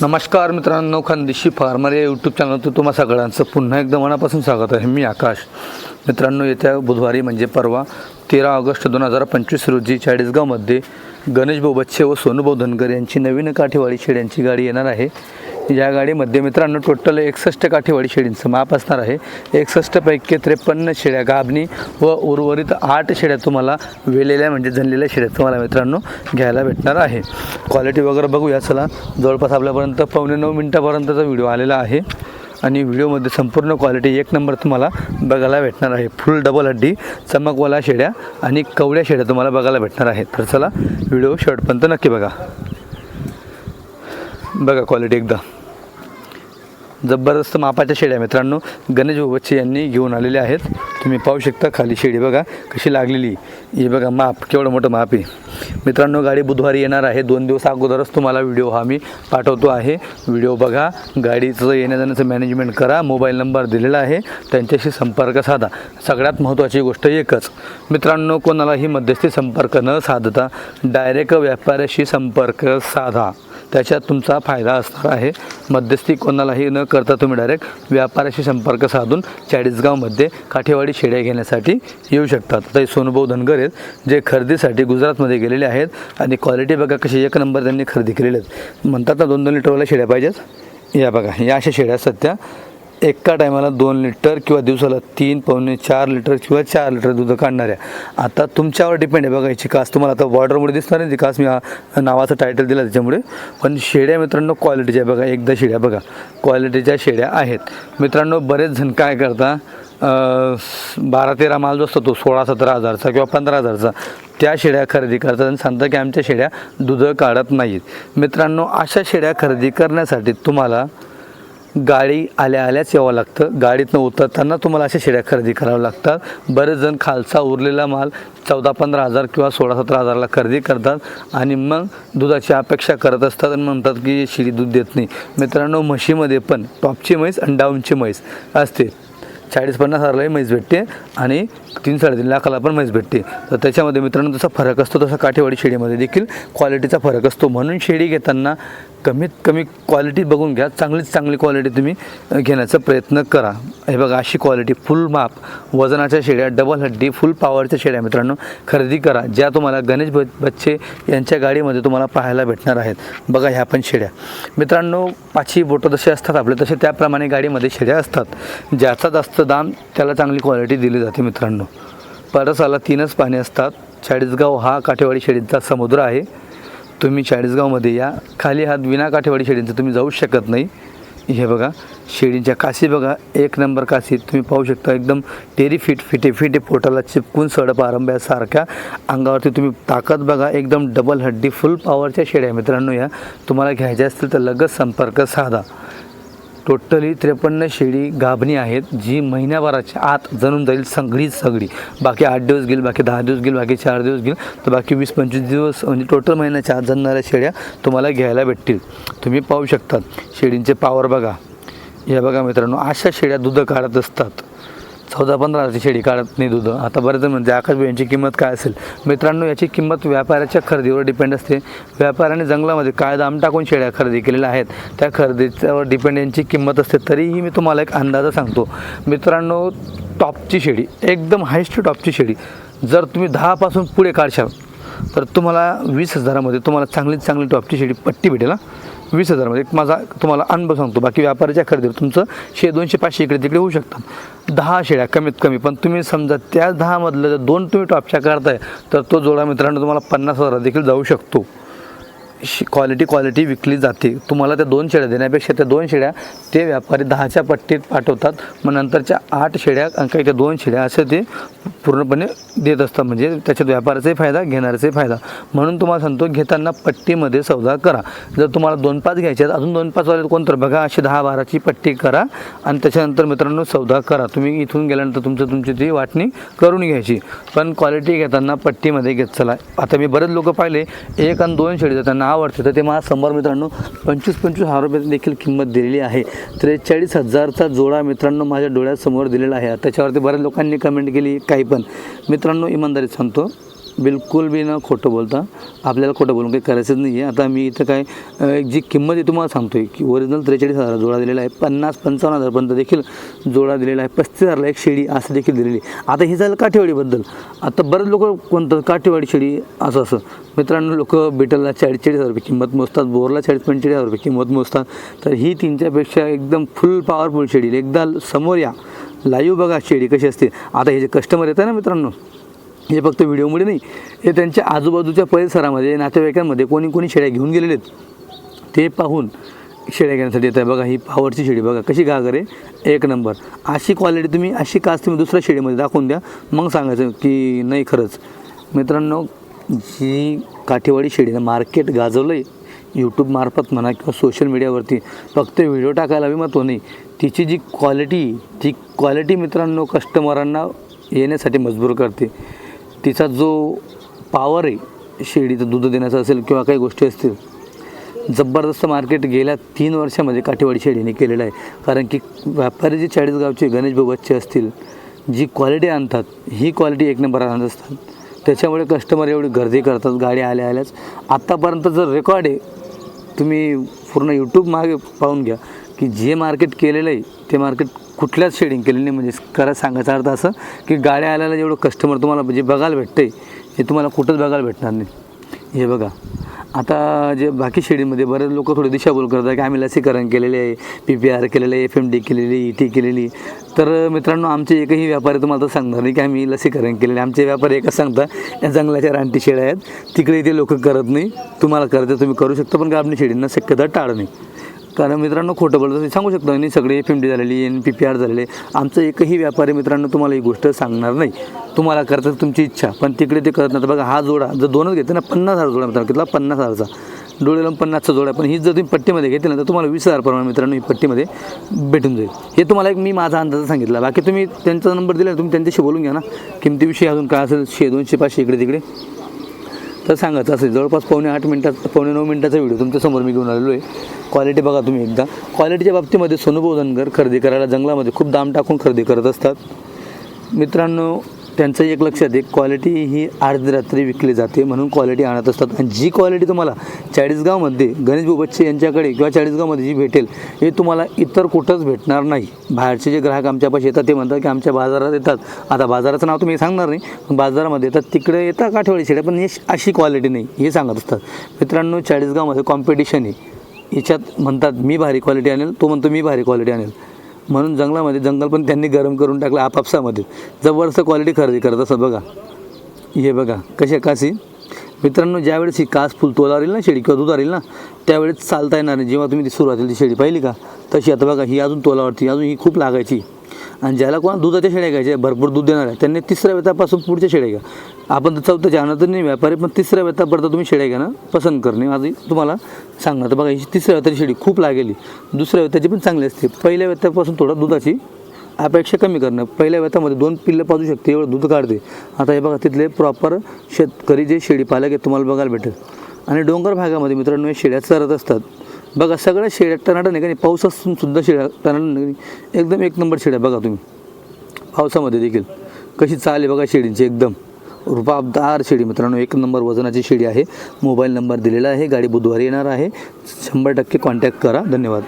नमस्कार मित्रांनो खानदेशी फार्मर या यूट्यूब चॅनलवर तुम्हा सगळ्यांचं पुन्हा एकदा मनापासून स्वागत आहे. मी आकाश. मित्रांनो येत्या बुधवारी म्हणजे परवा तेरा ऑगस्ट दोन हजार पंचवीस रोजी चाळीसगावमध्ये गणेश बोबच्छे व सोनूभाऊ धनगर यांची नवीन काठेवाडी शेड्यांची गाडी येणार आहे. या गाडीमध्ये मित्रांनो टोटल एकसष्ट काठीवाडी शेळींचं माप असणार आहे. एकसष्टपैकी त्रेपन्न शेळ्या गाभणी व उर्वरित आठ शेळ्या तुम्हाला वेलेल्या म्हणजे झणलेल्या शेळ्या तुम्हाला मित्रांनो घ्यायला भेटणार आहे. क्वालिटी वगैरे बघूया चला. जवळपास आपल्यापर्यंत पावणे नऊ मिनटापर्यंतचा व्हिडिओ आलेला आहे. आणि व्हिडिओमध्ये संपूर्ण क्वालिटी एक नंबर तुम्हाला बघायला भेटणार आहे. फुल डबल हड्डी चमकवाला शेड्या आणि कवड्या शेड्या तुम्हाला बघायला भेटणार आहेत तर चला व्हिडिओ शॉर्टपर्यंत नक्की बघा. बघा क्वालिटी एकदा. जबरदस्त मापाच्या शेड्या मित्रांनो. गणेश बच्चे यांनी घेऊन आलेले आहेत. तुम्ही पाहू शकता खाली शेडी बघा कशी लागलेली. हे बघा माप केवढं मोठं माप आहे. मित्रांनो गाडी बुधवारी येणार आहे. दोन दिवस अगोदरच तुम्हाला व्हिडिओ हा मी पाठवतो आहे. व्हिडिओ बघा गाडीचं येण्या जाण्याचं मॅनेजमेंट करा. मोबाईल नंबर दिलेला आहे. त्यांच्याशी संपर्क साधा. सगळ्यात महत्त्वाची गोष्ट एकच. मित्रांनो कोणालाही मध्यस्थी संपर्क न साधता डायरेक्ट व्यापाऱ्याशी संपर्क साधा. त्याच्यात तुमचा फायदा असणार आहे. मध्यस्थी कोणालाही न करता तुम्ही डायरेक्ट व्यापाऱ्याशी संपर्क साधून चाळीसगावमध्ये काठेवाडी शेड्या घेण्यासाठी येऊ शकतात. आता हे सोनूभाऊ धनगर आहेत जे खरेदीसाठी गुजरातमध्ये गेलेले आहेत आणि क्वालिटी बघा कशी एक नंबर त्यांनी खरेदी केलेले आहेत. म्हणतात ना दोन दोन लिटरवाल्या शेड्या पाहिजेत. या बघा या अशा शेड्या सध्या एका टायमाला दोन लिटर किंवा दिवसाला तीन पावणे चार लिटर किंवा चार लिटर दूध काढणाऱ्या. आता तुमच्यावर डिपेंड आहे बघा याची कास तुम्हाला आता बॉर्डरमुळे दिसणार नाही कास मी नावाचं टायटल दिलं त्याच्यामुळे. पण शेड्या मित्रांनो क्वालिटीच्या बघा एकदा शेड्या बघा. क्वालिटीच्या शेड्या आहेत. मित्रांनो बरेच जण काय करता बारा तेरा माल जो असतो तो सोळा सतरा हजारचा किंवा पंधरा हजारचा त्या शेड्या खरेदी करतात आणि सांगतात की आमच्या शेड्या दूध काढत नाहीत. मित्रांनो अशा शेड्या खरेदी करण्यासाठी तुम्हाला गाडी आल्या आल्याच यावं लागतं. गाडीतनं उतरताना तुम्हाला अशा शेड्या खरेदी कराव्या लागतात. बरेच जण खालचा उरलेला माल चौदा पंधरा हजार किंवा सोळा सतरा हजारला खरेदी करतात आणि मग दुधाची अपेक्षा करत असतात आणि म्हणतात की शिडी दूध देत नाही. मित्रांनो म्हशीमध्ये पण टॉपची म्हैस आणि डाऊनची म्हैस असते. चाळीस पन्नास हजारलाही म्हैस भेटते आणि तीन साडेतीन लाखाला पण म्हैस भेटते. तर त्याच्यामध्ये मित्रांनो जसा फरक असतो तसा काठेवाडी शेळीमध्ये देखील क्वालिटीचा फरक असतो. म्हणून शेळी घेताना कमीत कमी क्वालिटी बघून घ्या. चांगलीच चांगली क्वालिटी तुम्ही घेण्याचा प्रयत्न करा. हे बघा अशी क्वालिटी फुल माप वजनाच्या शेड्या डबल हड्डी फुल पॉवरच्या शेड्या मित्रांनो खरेदी करा ज्या तुम्हाला गणेश ब बच्चे यांच्या गाडीमध्ये तुम्हाला पाहायला भेटणार आहेत. बघा ह्या पण शेड्या. मित्रांनो पाचही बोटं जसे असतात आपले तसे त्याप्रमाणे गाडीमध्ये शेड्या असतात. ज्याचा जास्त दाम त्याला चांगली क्वालिटी दिली जाते मित्रांनो. परसाला तीनच पाणी असतात. चाळीसगाव हा काठेवाडी शेडींचा समुद्र आहे. तुम्ही चाळीसगावमध्ये या. खाली हात विना काठेवाडी शेडींचं तुम्ही जाऊ शकत नाही. हे बघा शेळींच्या काशी बघा. एक नंबर काशी. तुम्ही पाहू शकता एकदम टेरी फिट फिटे फिटे पोटाला चिपकून सडप आरंभ्यासारख्या अंगावरती तुम्ही ताकद बघा. एकदम डबल हड्डी फुल पॉवरच्या शेळ्या मित्रांनो या. तुम्हाला घ्यायच्या असतील तर लगेच संपर्क साधा. टोटली त्रेपन्न शेळी गाभणी आहेत जी महिन्याभराच्या आत जणून जाईल सगळीच सगळी. बाकी आठ दिवस गेल बाकी दहा दिवस गेल बाकी चार दिवस गेल तर बाकी वीस पंचवीस दिवस म्हणजे टोटल महिन्याच्या आत जणणाऱ्या शेळ्या तुम्हाला घ्यायला भेटतील. तुम्ही पाहू शकतात शेळींचे पावर बघा. हे बघा मित्रांनो अशा शेळ्या दूध काढत असतात. चौदा पंधरा हजारची शेळी काढत नाही दूध. आता बरेच जण म्हणजे आकाश यांची किंमत काय असेल? मित्रांनो याची किंमत व्यापाऱ्याच्या खरेदीवर डिपेंड असते. व्यापाऱ्याने जंगलामध्ये काय दाम टाकून शेळ्या खरेदी केलेल्या आहेत. त्या खरेदीच्यावर डिपेंड यांची किंमत असते. तरीही मी तुम्हाला एक अंदाजा सांगतो. मित्रांनो टॉपची शेळी एकदम हायस्ट टॉपची शेळी जर तुम्ही दहापासून पुढे काढशाल तर तुम्हाला वीस हजारामध्ये तुम्हाला चांगली चांगली टॉपची शेळी पट्टी भेटेल हा. वीस हजारमध्ये एक माझा तुम्हाला अनुभव सांगतो. बाकी व्यापाराच्या खरेदीवर तुमचं शे दोनशे पाचशे इकडे तिकडे होऊ शकतात. दहा शेळ्या कमीत कमी. पण तुम्ही समजा त्या दहामधलं जर दोन तुम्ही टॉपच्या काढताय तर तो जोडा मित्रांनो तुम्हाला पन्नास हजार देखील जाऊ शकतो. शी क्वालिटी क्वालिटी विकली जाते. तुम्हाला त्या दोन शेळ्या देण्यापेक्षा त्या दोन शेळ्या ते व्यापारी दहाच्या पट्टीत पाठवतात. मग नंतरच्या आठ शेळ्या आणि काही त्या दोन शेळ्या असं ते पूर्णपणे देत असतात. म्हणजे त्याच्यात व्यापाराचाही फायदा घेणाऱ्याचाही फायदा. म्हणून तुम्हाला सांगतो घेताना पट्टीमध्ये सौदा करा. जर तुम्हाला दोन पाच घ्यायचे आहेत अजून दोन पाच वाले कोणतर बघा अशी दहा बाराची पट्टी करा आणि त्याच्यानंतर मित्रांनो सौदा करा. तुम्ही इथून गेल्यानंतर तुमचं तुमची ती वाटणी करून घ्यायची. पण क्वालिटी घेताना पट्टीमध्ये घेत चला. आता मी बरेच लोक पाहिले एक आणि दोन शेळी देताना आवडते. तर ते मला समोर मित्रांनो पंचवीस पंचवीस हजार रुपये देखील किंमत दिलेली आहे. त्रेचाळीस हजारचा जोडा मित्रांनो माझ्या डोळ्यासमोर दिलेला आहे. त्याच्यावरती बऱ्याच लोकांनी कमेंट केली काही पण. मित्रांनो इमानदारी सांगतो बिलकुल बी न खोटं बोलता. आपल्याला खोटं बोलून काही करायचंच नाही आहे आता मी इथं काय एक जी किंमत आहे तुम्हाला सांगतोय की ओरिजिनल त्रेचाळीस हजार जोडा दिलेला आहे पन्नास पंचावन्न हजारपर्यंत देखील जोडा दिलेला आहे पस्तीस हजारला एक शेळी असं देखील दिलेली आहे. आता हे झालं काठेवाडीबद्दल. आता बरेच लोक कोणतं काठेवाडी शेळी असं असं. मित्रांनो लोक बिटलला चाळीस चाळीस हजार रुपये किंमत मोजतात बोरला चाळीस पंचेचाळीस हजार रुपये किंमत मोजतात. तर ही तीनच्यापेक्षा एकदम फुल पॉवरफुल शेळी एकदा समोर या. लाईव्ह बघा शेळी कशी असते. आता हे जे कस्टमर येतं ना मित्रांनो हे फक्त व्हिडिओमुळे नाही हे त्यांच्या आजूबाजूच्या परिसरामध्ये नातेवाईकांमध्ये कोणी कोणी शेळ्या घेऊन गेलेले आहेत. ते पाहून शेळ्या घेण्यासाठी येत आहे. बघा ही पावरची शेळी बघा कशी घागर आहे. एक नंबर. अशी क्वालिटी तुम्ही अशी कास तुम्ही दुसऱ्या शेळीमध्ये दाखवून द्या. मग सांगायचं की नाही खरंच. मित्रांनो जी काठेवाडी शेळीनं मार्केट गाजवलं आहे यूट्यूबमार्फत म्हणा किंवा सोशल मीडियावरती फक्त व्हिडिओ टाकायला हवी महत्त्व नाही तिची जी क्वालिटी ती क्वालिटी मित्रांनो कस्टमरांना येण्यासाठी मजबूर करते. तिचा जो पॉवर आहे शेळीचं दूध देण्याचा असेल किंवा काही गोष्टी असतील जबरदस्त मार्केट गेल्या तीन वर्षामध्ये काठेवाडी शेळीने केलेलं आहे. कारण की व्यापारी जे चाळीसगावचे गणेश भगवतचे बच्चे असतील जी क्वालिटी आणतात ही क्वालिटी एक नंबर आणत असतात. त्याच्यामुळे कस्टमर एवढी गर्दी करतात गाडी आल्या आल्याच. आत्तापर्यंत जर रेकॉर्ड आहे तुम्ही पूर्ण यूट्यूब मागे पाहून घ्या. की जे मार्केट केलेलं आहे ते मार्केट कुठल्याच शेडिंग केलेलं नाही. म्हणजे खरं सांगायचा अर्थ असं की गाड्या आल्याला जेवढं कस्टमर तुम्हाला जे बघायला भेटतं आहे हे तुम्हाला कुठंच बघायला भेटणार नाही. हे बघा. आता जे बाकी शेडीमध्ये बरेच लोक थोडी दिशाभूल करतात की आम्ही लसीकरण केलेले आहे पी पी आर केलेलं आहे एफ एम डी केलेली ई टी केलेली तर मित्रांनो आमचे एकही व्यापारी तुम्हाला तर सांगणार नाही की आम्ही लसीकरण केलेले आमचे व्यापारी एकच सांगतात या जंगलाच्या रानटी शेड्या आहेत तिकडे इथे लोक करत नाही तुम्हाला करते तुम्ही करू शकता पण गाबणी शेडींना शक्यता टाळ नाही कारण मित्रांनो खोटं बोलतो ते सांगू शकतो नाही सगळे एफ एम डी झालेली एन पी पी आर झालेले. आमचं एकही व्यापारी मित्रांनो तुम्हाला ही गोष्ट सांगणार नाही. तुम्हाला करतात तुमची इच्छा पण तिकडे ते करत नाही बघा हा जोडा जर दोनच घेते ना पन्नास हजार जोडा मित्रांनो कितला? पन्नास हजारचा. डोळेला पन्नासचा जोडा पण ही जर तुम्ही पट्टीमध्ये घेतली ना तर तुम्हाला वीस हजार प्रमाणे मित्रांनो ही पट्टीमध्ये भेटून जाईल. हे तुम्हाला एक मी माझा अंदाज सांगितला. बाकी तुम्ही त्यांचा नंबर दिला तुम्ही त्यांच्याशी बोलून घ्या ना. किमतीविषयी अजून काय असेल शे दोनशे पाचशे इकडे तिकडे. तर सांगायचं असेल जवळपास पावणे आठ मिनटात पावणे नऊ मिनटाचा व्हिडिओ तुमच्यासमोर मी घेऊन आलेलो आहे. क्वालिटी बघा तुम्ही एकदा. क्वालिटीच्या बाबतीमध्ये सोनूभाऊ धनगर खरेदी करायला जंगलामध्ये खूप दाम टाकून खरेदी करत असतात. मित्रांनो त्यांचं एक लक्षात आहे क्वालिटी ही अर्धी रात्री विकली जाते म्हणून क्वालिटी आणत असतात. आणि जी क्वालिटी तुम्हाला चाळीसगावमध्ये गणेश बोबच्चे यांच्याकडे किंवा चाळीसगावमध्ये जी भेटेल हे तुम्हाला इतर कुठंच भेटणार नाही. बाहेरचे जे ग्राहक आमच्यापाशी येतात ते म्हणतात की आमच्या बाजारात येतात. आता बाजाराचं नाव तुम्ही सांगणार नाही पण बाजारामध्ये येतात. तिकडे येतात काठेवाडी शेड्या पण हे अशी क्वालिटी नाही हे सांगत असतात. मित्रांनो चाळीसगावमध्ये कॉम्पिटिशन आहे. याच्यात म्हणतात मी भारी क्वालिटी आणेल. तो म्हणतो मी भारी क्वालिटी आणेल. म्हणून जंगलामध्ये जंगल पण त्यांनी गरम करून टाकलं आपापसामध्ये. जबरदस्त क्वालिटी खरेदी करत असं बघा. हे बघा कशा काशी मित्रांनो ज्यावेळेस ही कास फुल तोलारील ना शेळी किंवा दूध येईल ना त्यावेळेस चालता येणार नाही जेव्हा तुम्ही ती सुरुवातीला ती शेळी पाहिली का तशी आता बघा ही अजून तोलावरती अजून ही खूप लागायची. आणि ज्याला कोणा दुधाच्या शेळ्या घ्यायच्या भरपूर दूध देणार आहे त्यांनी तिसऱ्या वेतापासून पुढच्या शेळ्या घ्या. आपण तर चौथ्याच्या आणत नाही व्यापारी पण तिसऱ्या वेतापर्यंत तुम्ही शेळ्या घेणं पसंत करणे माझी तुम्हाला सांगणार तर बघा ही तिसऱ्या वेताची शेळी खूप लागेली. दुसऱ्या वेताची पण चांगली असते. पहिल्या वेतापासून थोडं दुधाची अपेक्षा कमी करणं. पहिल्या वेतामध्ये दोन पिल्लं पाजू शकते एवढं दूध काढते. आता हे बघा तिथले प्रॉपर शेतकरी जे शेळी पालक आहे तुम्हाला बघायला भेटेल. आणि डोंगर भागामध्ये मित्रांनो हे शेळ्या चरत असतात. बघा सगळ्या शेळ्या टनाटा नाही का नाही? पाऊस असून सुद्धा शेळ्या टनाटा नाही. एकदम एक नंबर शेळ्या बघा तुम्ही. पावसामध्ये देखील. कशी चाल आहे बघा शेळींची एकदम. रुबाबदार शेळी मित्रांनो एक नंबर वजनाची शेळी आहे. मोबाईल नंबर दिलेला आहे गाडी बुधवारी येणार आहे. शंभर टक्के कॉन्टॅक्ट करा. धन्यवाद.